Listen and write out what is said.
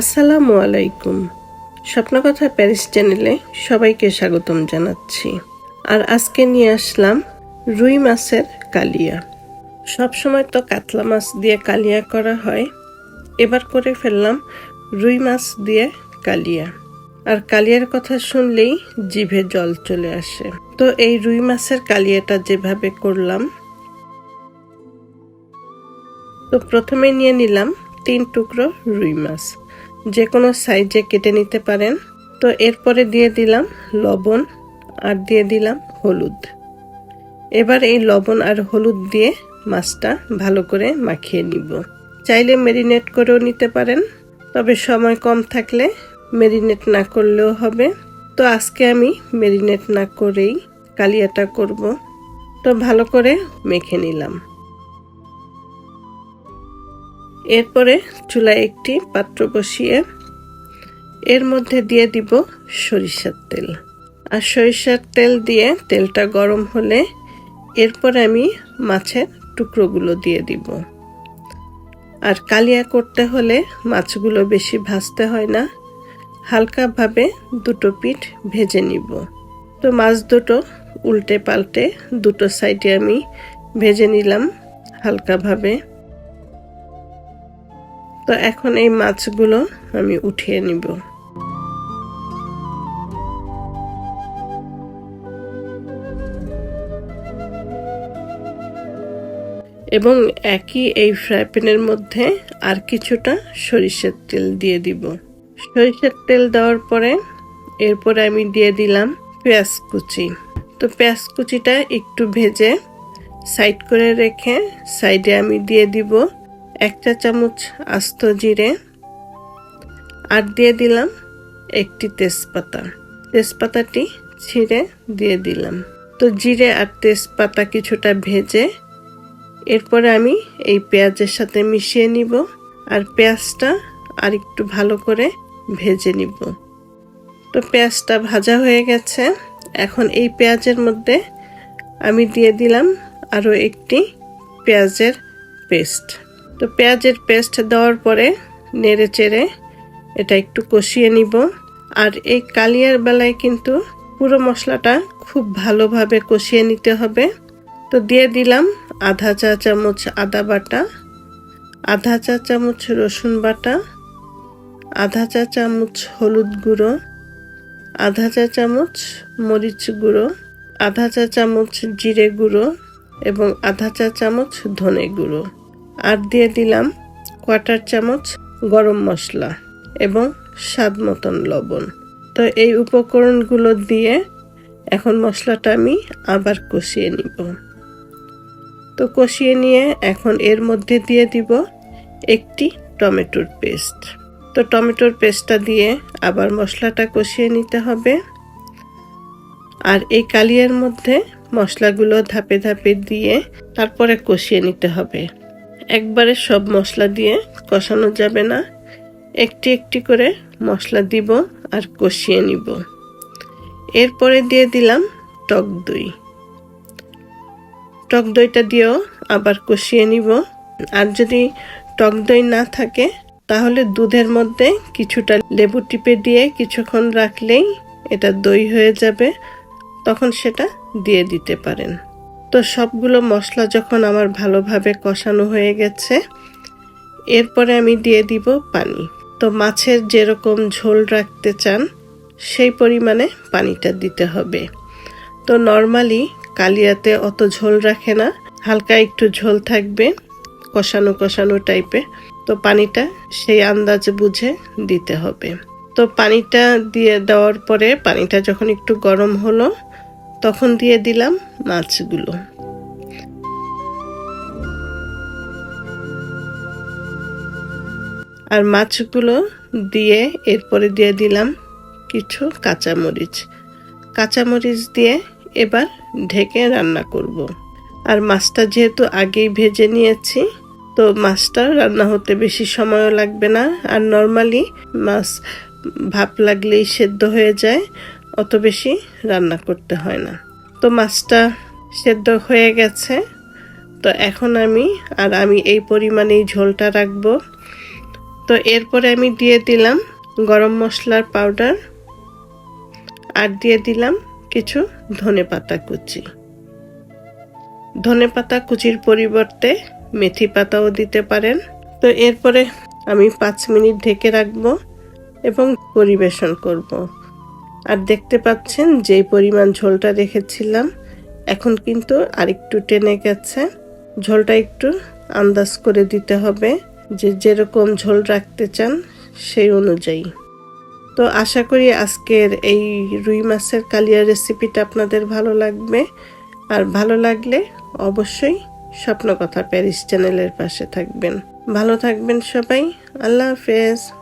আসসালামু আলাইকুম। স্বপ্নকথা প্যারিস চ্যানেলে সবাইকে স্বাগতম জানাচ্ছি। আর আজকে নিয়ে আসলাম রুই মাছের কালিয়া। সবসময় তো কাতলা মাছ দিয়ে কালিয়া করা হয়। এবার করে ফেললাম রুই মাছ দিয়ে কালিয়া। আর কালিয়ার কথা শুনলেই জিভে জল চলে আসে। তো এই রুই মাছের কালিয়াটা যেভাবে করলাম, তো প্রথমে নিয়ে নিলাম তিন টুকরো রুই মাছ। যে কোনো সাইজে কেটে নিতে পারেন। তো এরপরে দিয়ে দিলাম লবণ আর দিয়ে দিলাম হলুদ। এবার এই লবণ আর হলুদ দিয়ে মাছটা ভালো করে মাখিয়ে নিব। চাইলে মেরিনেট করেও নিতে পারেন, তবে সময় কম থাকলে মেরিনেট না করলেও হবে। তো আজকে আমি মেরিনেট না করেই কালিয়াটা করব। তো ভালো করে মেখে নিলাম। এরপরে চুলায় একটি পাত্র বসিয়ে এর মধ্যে দিয়ে দিব সরিষার তেল। আর সরিষার তেল দিয়ে তেলটা গরম হলে এরপর আমি মাছের টুকরোগুলো দিয়ে দিব। আর কালিয়া করতে হলে মাছগুলো বেশি ভাজতে হয় না, হালকাভাবে দুটো পিঠ ভেজে নিব। তো মাছ দুটো উল্টে পাল্টে দুটো সাইডে আমি ভেজে নিলাম হালকাভাবে। তো এখন এই মাছগুলো আমি উঠিয়ে নিব। এবং একই এই ফ্রাই প্যানের মধ্যে আর কিছুটা সরিষার তেল দিয়ে দিব। সরিষার তেল দেওয়ার পরে এরপরে আমি দিয়ে দিলাম পেঁয়াজ কুচি। তো পেঁয়াজ কুচিটা একটু ভেজে সাইড করে রেখে সাইডে আমি দিয়ে দিব এক চা চামচ আস্ত জিরে, আর দিয়ে দিলাম একটি তেজপাতা। তেজপাতাটি ছিঁড়ে দিয়ে দিলাম। তো জিরে আর তেজপাতা কিছুটা ভেজে এরপরে আমি এই পেঁয়াজের সাথে মিশিয়ে নিব আর পেঁয়াজটা আর একটু ভালো করে ভেজে নিব। তো পেঁয়াজটা ভাজা হয়ে গেছে। এখন এই পেঁয়াজের মধ্যে আমি দিয়ে দিলাম আরও একটি পেঁয়াজের পেস্ট। তো পেঁয়াজের পেস্ট দেওয়ার পরে নেড়ে চেড়ে এটা একটু কষিয়ে নিব। আর এই কালিয়ার বেলায় কিন্তু পুরো মশলাটা খুব ভালোভাবে কষিয়ে নিতে হবে। তো দিয়ে দিলাম আধা চা চামচ আদা বাটা, আধা চা চামচ রসুন বাটা, আধা চা চামচ হলুদ গুঁড়ো, আধা চা চামচ মরিচ গুঁড়ো, আধা চা চামচ জিরে গুঁড়ো এবং আধা চা চামচ ধনে গুঁড়ো। আর দিয়ে দিলাম কোয়াটার চামচ গরম মশলা এবং স্বাদ মতন লবণ। তো এই উপকরণগুলো দিয়ে এখন মশলাটা আমি আবার কষিয়ে নিব। তো কষিয়ে নিয়ে এখন এর মধ্যে দিয়ে দিব একটি টমেটোর পেস্ট। তো টমেটোর পেস্টটা দিয়ে আবার মশলাটা কষিয়ে নিতে হবে। আর এই কালিয়ার মধ্যে মশলাগুলো ধাপে ধাপে দিয়ে তারপরে কষিয়ে নিতে হবে। একবারে সব মশলা দিয়ে কষানো যাবে না। একটি একটি করে মশলা দিব আর কষিয়ে নিব। এরপরে দিয়ে দিলাম টক দই। টক দইটা দিয়েও আবার কষিয়ে নিব। আর যদি টক দই না থাকে, তাহলে দুধের মধ্যে কিছুটা লেবু টিপে দিয়ে কিছুক্ষণ রাখলেই এটা দই হয়ে যাবে। তখন সেটা দিয়ে দিতে পারেন। তো সবগুলো মশলা যখন আমার ভালোভাবে কষানো হয়ে গেছে, এরপরে আমি দিয়ে দিব পানি। তো মাছের যেরকম ঝোল রাখতে চান, সেই পরিমাণে পানিটা দিতে হবে। তো নর্মালি কালিয়াতে অত ঝোল রাখে না, হালকা একটু ঝোল থাকবে, কষানো কষানো টাইপে। তো পানিটা সেই আন্দাজ বুঝে দিতে হবে। তো পানিটা দিয়ে দেওয়ার পরে পানিটা যখন একটু গরম হলো, তখন দিয়ে দিলাম মাছগুলো। আর মাছগুলো দিয়ে এরপরে দিয়ে দিলাম কিছু কাঁচামরিচ। কাঁচামরিচ দিয়ে এবার ঢেকে রান্না করব। আর মাছটা যেহেতু আগেই ভেজে নিয়েছি, তো মাছটা রান্না হতে বেশি সময়ও লাগবে না। আর নর্মালি মাছ ভাপ লাগলেই সেদ্ধ হয়ে যায়, অত বেশি রান্না করতে হয় না। তো মাছটা সেদ্ধ হয়ে গেছে। তো এখন আমি, আর আমি এই পরিমাণেই ঝোলটা রাখব। তো এরপরে আমি দিয়ে দিলাম গরম মশলার পাউডার আর দিয়ে দিলাম কিছু ধনে পাতা কুচি। ধনে পাতা কুচির পরিবর্তে মেথি পাতাও দিতে পারেন। তো এরপরে আমি পাঁচ মিনিট ঢেকে রাখব এবং পরিবেশন করব। আর দেখতে পাচ্ছেন যে পরিমাণ ঝোলটা রেখেছিলাম, এখন কিন্তু আরেকটু টেনে গেছে। ঝোলটা একটু আন্দাজ করে দিতে হবে। যে যেরকম ঝোল রাখতে চান সেই অনুযায়ী। তো আশা করি আজকের এই রুই মাছের কালিয়া রেসিপিটা আপনাদের ভালো লাগবে। আর ভালো লাগলে অবশ্যই স্বপ্ন কথা প্যারিস চ্যানেলের পাশে থাকবেন। ভালো থাকবেন সবাই। আল্লাহ হাফেজ।